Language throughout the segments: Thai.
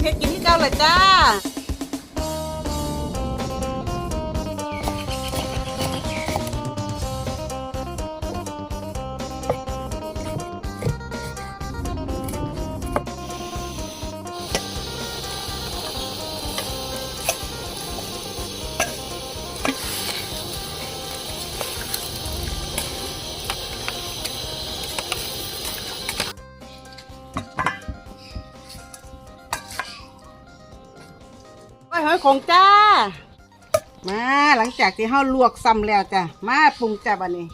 เพชรกินที่เก้าเลยจ้า ไว้อยของจ้า มาหลังจากที่เฮาลวกซ้ำแล้วจ้ะ มาปรุงจ้าบันนี้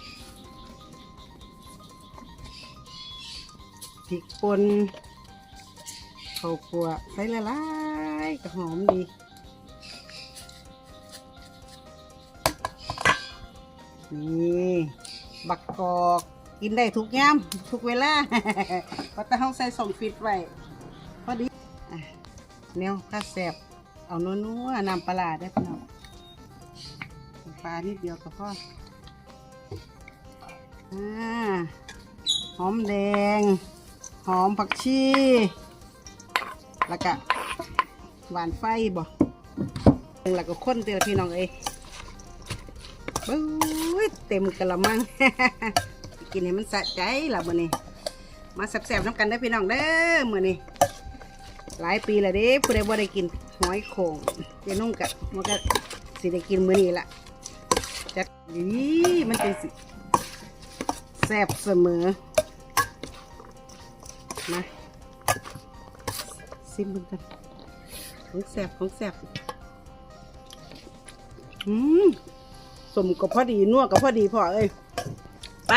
พริกป่นข้าวคั่วใส่ละลายก็หอมดีนี่บักกอกกินได้ทุกยามทุกเวลาเพราะแต่เฮาใส่ส่งฟิตไว้พอดีอะแนวข้าแสบ เอานัวๆน้ำปลาร้าได้พี่น้องปลานิดเดียวก็พออ่าหอมแดง หอมผักชีแล้วก็หวานไฟบ่แล้วก็ข้นเตียพี่น้องเอ้ยบึ้ยเต็มกระมัง กินให้มันสะใจล่ะมื้อนี้ มาแซ่บๆน้ำกันได้พี่น้องเด้อมื้อนี้หลายปีแล้วเด้ผู้ใดบ่ได้กิน หอยโข่งเจนุ่งกะมันก็สิได้กินมื้อนี้ละจัดดีมันจะสิแซ่บเสมอมาซิมมันกันของแซ่บของแซ่บอืมสมกับพอดีนัวกับพอดีพอเอ้ยไป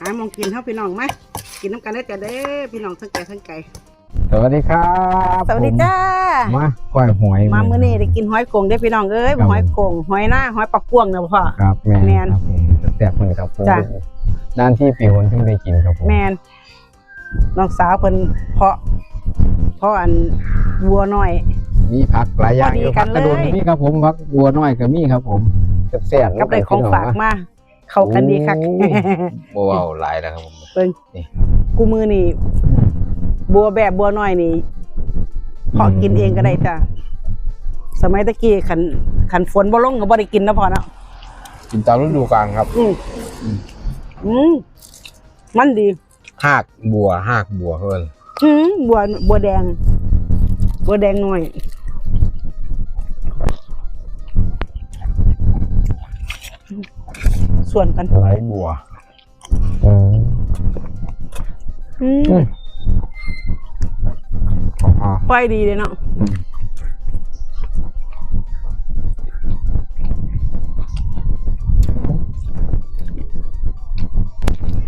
หามองกินเท่าพี่น้องไหมกินน้ำกันได้อจ้ะเด้พี่น้องทั้งไก่ทั้งไก่ สวัสดีครับสวัสดีจ้าผมมาก้อยหอยมามื้อนี้ได้กินหอยโขงได้อพี่น้องเอ้ยครับหอยโขงหอยหน้าหอยปักกวางเนาะพ่อครับแม่แม่นครับผมแซ่บเลยครับผมจ้ะด้านที่ปีคนที่ได้กินครับผมแมนน้องสาวเพิ่นเพาะเพาะอันวัวน้อยมีผักหลายอย่างพอดีอยู่กัผันกกระโดนเลยก็มีครับผมผักบัวน้อยก็มีครับผมแซ่บๆกับได้ของฝากมาเข้ากันดีคักโอ้บัวเอาหลายแล้วครับผมเบิ่งนี่กูมือนี่ บัวแบบบัวน้อยนี่เพาะกินเองก็ได้จ้ะสมัยตะกี้ขันขันฝนบ่ลงก็บ่ได้กินนะพ่อเนาะกินตามฤดูกาลครับ อืมอืมมันดีหากบัวหากบัวเพิ่นอืมบัวบัวแดง บัวแดงหน่อยส่วนกันไหลบัวอืมอืม อืมอ๋อไฟดีเลยเนาะ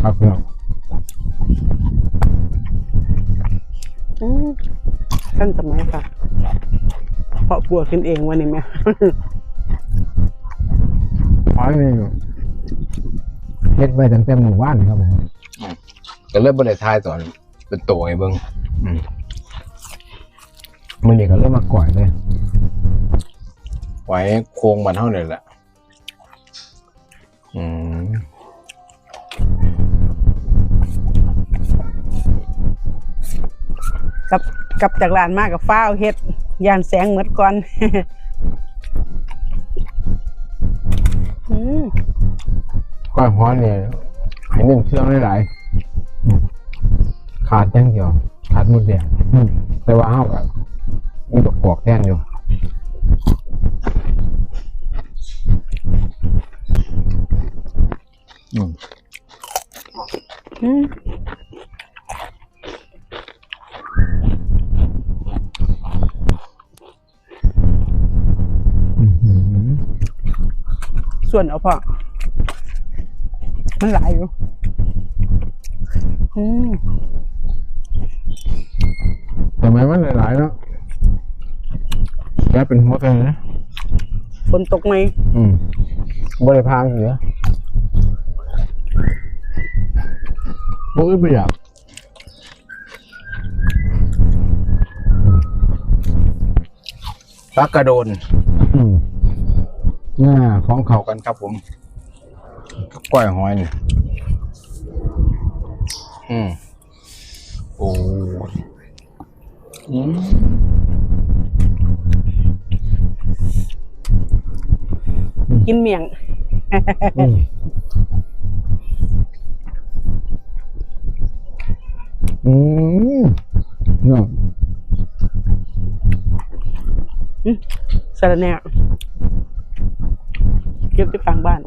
ครับพี่น้องอืมขั้นสมัยค่ะ เพราะบัวขึ้นเองวันนี้แม่หอยนี่เฮ็ดไว้ตั้งแต่หมู่บ้านครับผมก็เริ่มบ่ได้ทายตอนเป็นโตไงเบิ่งอืม มื้อนี้ก็เริ่มมาก่อยเลยไว้โครงมันเท่านี้แหละอืมกับกับจากลานมากกับฟ้าวเฮ็ดยานแสงเหมือนก่อน อืมก้อยฮ้อนเนี่ยให้เน้นเครื่องหลายๆอืมขาดอย่างเดียวขาดหมดแดงอืมแต่ว่าเฮาก็ มีดอกกอกแทนอยู่อืมอืมส่วนเอาพอมันหลายอยู่ อืมทำไมมันหลายๆเนาะ แกเป็นหัวใจนะฝนตกไหมอืมบริพางเหลือบ่อึดบ่อยากปลากระโดนอืมน่าของเขากันครับผมกล้วยหอยนี่อืมโอ้อืม กินเมี่ยงอืมอืมเนาะสารแหน่เก็บที่กลางบ้าน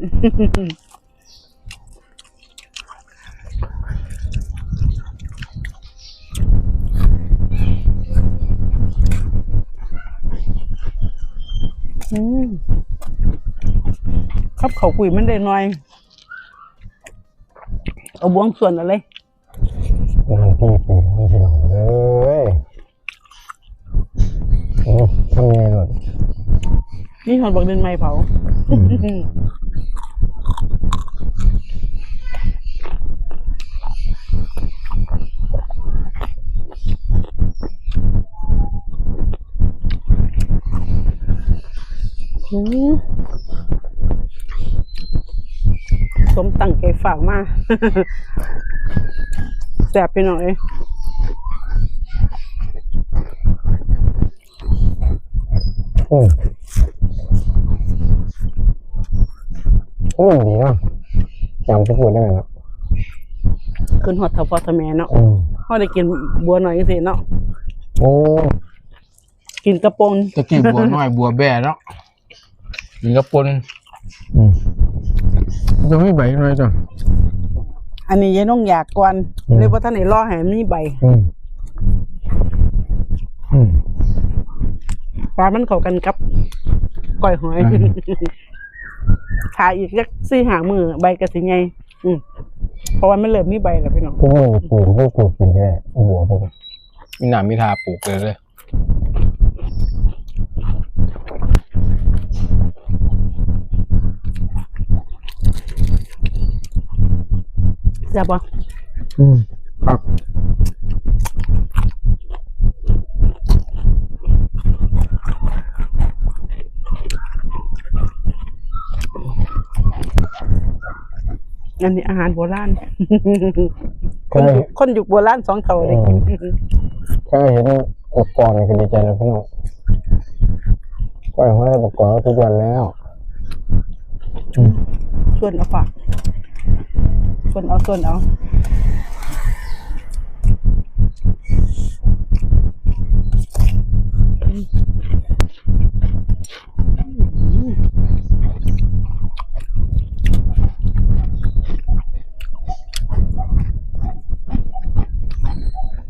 ครับเขาคุยมันได้หน่อย เอาบวงส่วนอะไรมันปีปีไม่ใช่หรอกเลยโอ้ทำไงหรอนี่หอนบอกเดินไม้เผาอืมส มตั้งใจฝากมาแสบไปหน่อยอืมอืมดีเนาะจำจะพูดได้ไหมครับขึ้นหอดเท่าพ่อเท่าแม่เนาะอืมเขาได้กินบัวหน่อยจังซี่เนาะโอ้กินกระปงตะกี้บัวน้อยบัวแบ่เนาะกินกระปนอืม จะไม่ใบหน่อยจ้ะอันนี้ยายน้องอยากก่อนอืมเลยว่าท่านไหนรอให้มันมีใบอืมอืมปลามันเข้ากันกับก้อยหอยอืมขายอีกสักสี่หางมือใบกระสิไงอืมเพราะว่ามันเริ่มมีใบแล้วพี่น้องพวกมึงปลูกพวกปลูกกินแค่หัวพวกมีหนามมีทาปลูกเลยเลย จะบ่อืมครับอันนี้อาหารโบราณคแค่นยุคคนยุคโบราณสองเท่าได้กินแค่เห็นอุปกรณ์ก็ดีใจแล้วพี่น้องปล่อยให้อุปกรณ์ทุกวันแล้วอืมส่วนเอาฝาก ส่วนเอาส่วนเอา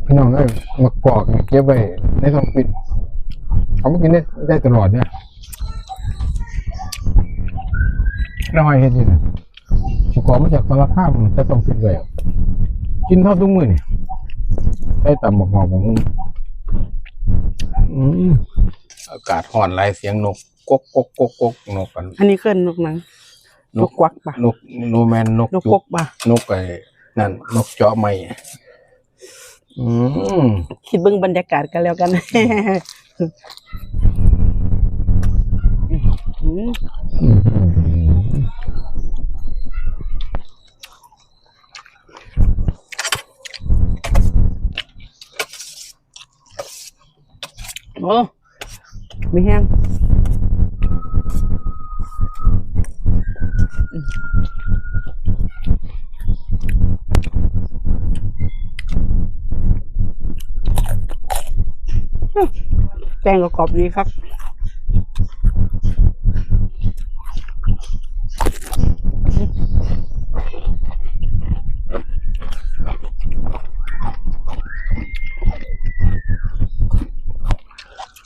พี่น้องเอ้ยมากรอกเนี่ยเก็บไว้ในท้องฟิตเขาไม่กินได้ได้ตลอดเนี่ยเราให้เห็นอยู่นะ ประกอบมาจากสารภาพจะต้องกินเลงกินเท่าทุกมื้อนี่ใช้ตำหมกหมอกของมึงอากาศห่อนไรเสียงนกกกกกกกนกกัน อันนี้เคลื่อนนกนังนกควักปะนกโนแมนนกนกกกปะนกไอ้นั่นนกเจาะไม่คิดเบื้องบรรยากาศกันแล้วกันอืม โอ้ไม่แห้งแป้งก็กรอบดีครับ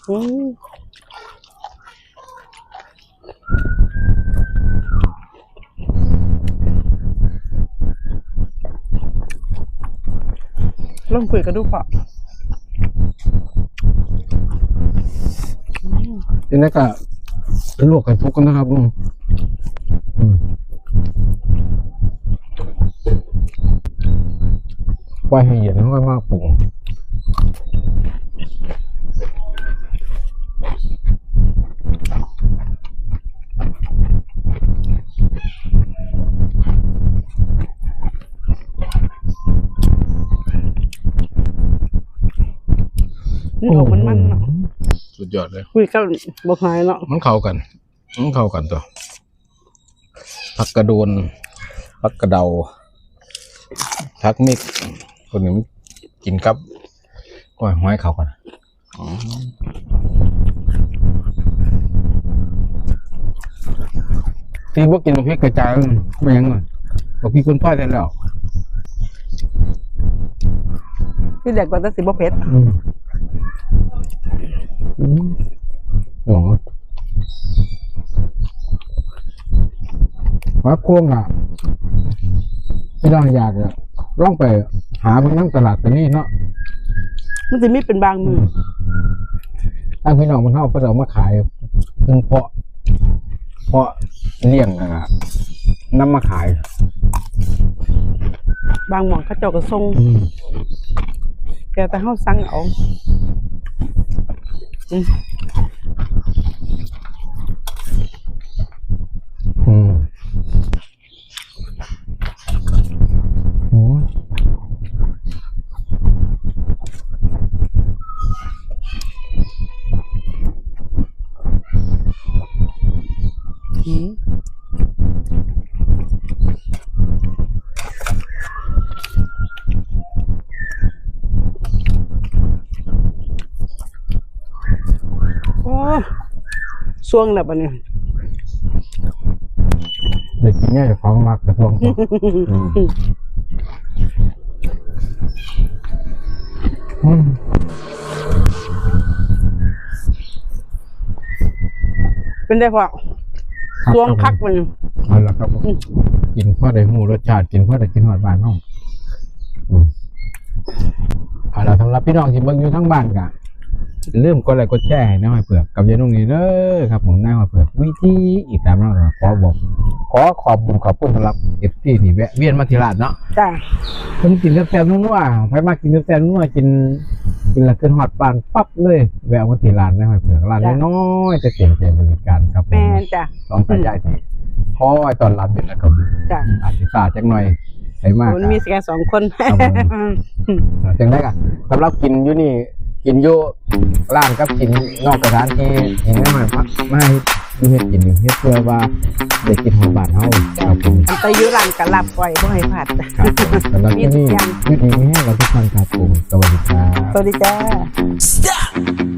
ลองคุยกันดูปล่าทีนี้ก็ลวกไข่ทุกกันนะครับลุงไว้ให้เย็นค่อยมากปรุง นออกมันมันๆเนาะสุดยอดเลยคุยกันบ่หายเนาะมันเข้ากันมันเข้ากันตัวผักกระโดนผักกระเดาผักมิกคนหนึ่งกินกับก้อยหอยเข้ากันตีพวกกินพริกกระจายมันไม่ยังไงบอกพี่คนพ่อยได้แล้วที่แรกว่าจะสิบ่เผ็ดอื มอืมหอว่าโค้งอะไม่ต้องอยากอะล่องไปหาพวกน้ำตลาดตัวนี้เนาะมันจะมีเป็นบางมือตั้งพี่น้องมันเข้าก็จะเอามาขายเพิ่งเพาะ เพาะเลี้ยงอะน้ำมาขาย บางหม่องเขาเจ้าก็ส่งอืมแต่แต่เฮาสั่งเอา อืม อืมโอ้ย อืมโอ้ สวงแล้วบัดนี้เด็กกินเนี่ยของมักกระทรวงต่ออืมอืมเป็นได้พอสวงคักมัน เอาละครับผมกินพ่อได้หูรสชาติกินพ่อได้กินหอดบ้านน้องอืมเอาละสำหรับพี่น้องที่เบิ่งอยู่ทั้งบ้านกะอย่า ลืมกดไลค์กดแชร์ให้น้อยเผือกกับยายนุ่งนี่เด้อครับผมนายมาเผือกวิธีอีกตามเราขอบอกขอขอบคุณขอบคุณสำหรับเอฟซีที่แวะเวียนมาที่ร้านเนาะจ้าผมกินกาแฟนุ่มๆไปมากินกาแฟนุ่มๆกินกินแล้วขึ้นหอดปานปั๊บเลยแวะมาที่ร้านนายมาเผือกร้านน้อยๆจะเก่งใจบริการครับผแม่มนจ้ะสองตายายที่คอยตอนรับอยู่นะครับจ้ะอาจจะซาจักหน่อยใส่มากมันมีแค่สองคนครับผมจังได้กันสำหรับกินอยู่นี่ กินอยู่ร้านกับกินนอกสถานที่เห็นได้ไหมมาไม่ดูเฮ็ดกินอยู่เฮ็ดเพื่อว่าได้กินของบ้านเฮาครับผมอันไปอยุรันกับลับไว้บ่ให้พลาดครับผมสำหรับที่นี่มีทุกอย่างอยูดีไม่ให้เราทุกคนครับผมสวัสดีครับสวัสดีจ้า Stop!